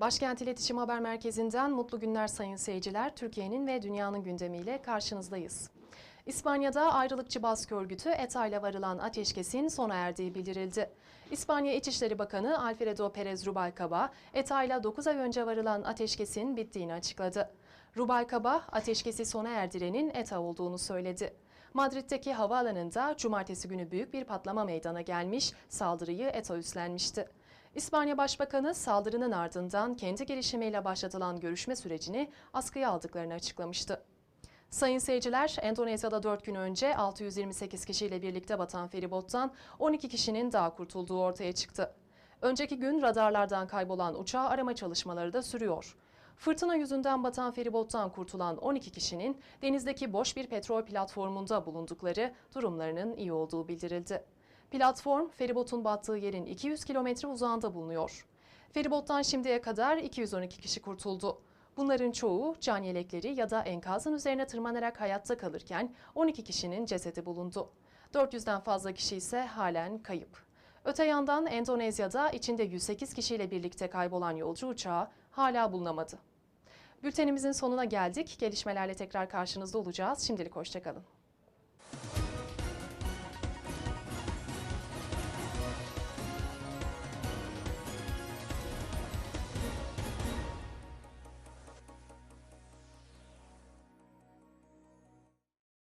Başkent İletişim Haber Merkezi'nden mutlu günler sayın seyirciler. Türkiye'nin ve dünyanın gündemiyle karşınızdayız. İspanya'da ayrılıkçı baskı örgütü ETA ile varılan ateşkesin sona erdiği bildirildi. İspanya İçişleri Bakanı Alfredo Perez Rubalcaba, ETA ile 9 ay önce varılan ateşkesin bittiğini açıkladı. Rubalcaba, ateşkesi sona erdirenin ETA olduğunu söyledi. Madrid'deki havaalanında cumartesi günü büyük bir patlama meydana gelmiş, saldırıyı ETA üstlenmişti. İspanya Başbakanı saldırının ardından kendi girişimiyle başlatılan görüşme sürecini askıya aldıklarını açıklamıştı. Sayın seyirciler, Endonezya'da 4 gün önce 628 kişiyle birlikte batan feribottan 12 kişinin daha kurtulduğu ortaya çıktı. Önceki gün radarlardan kaybolan uçağı arama çalışmaları da sürüyor. Fırtına yüzünden batan feribottan kurtulan 12 kişinin denizdeki boş bir petrol platformunda bulundukları durumlarının iyi olduğu bildirildi. Platform, feribotun battığı yerin 200 kilometre uzağında bulunuyor. Feribottan şimdiye kadar 212 kişi kurtuldu. Bunların çoğu can yelekleri ya da enkazın üzerine tırmanarak hayatta kalırken 12 kişinin cesedi bulundu. 400'den fazla kişi ise halen kayıp. Öte yandan Endonezya'da içinde 108 kişiyle birlikte kaybolan yolcu uçağı hala bulunamadı. Bültenimizin sonuna geldik. Gelişmelerle tekrar karşınızda olacağız. Şimdilik hoşçakalın.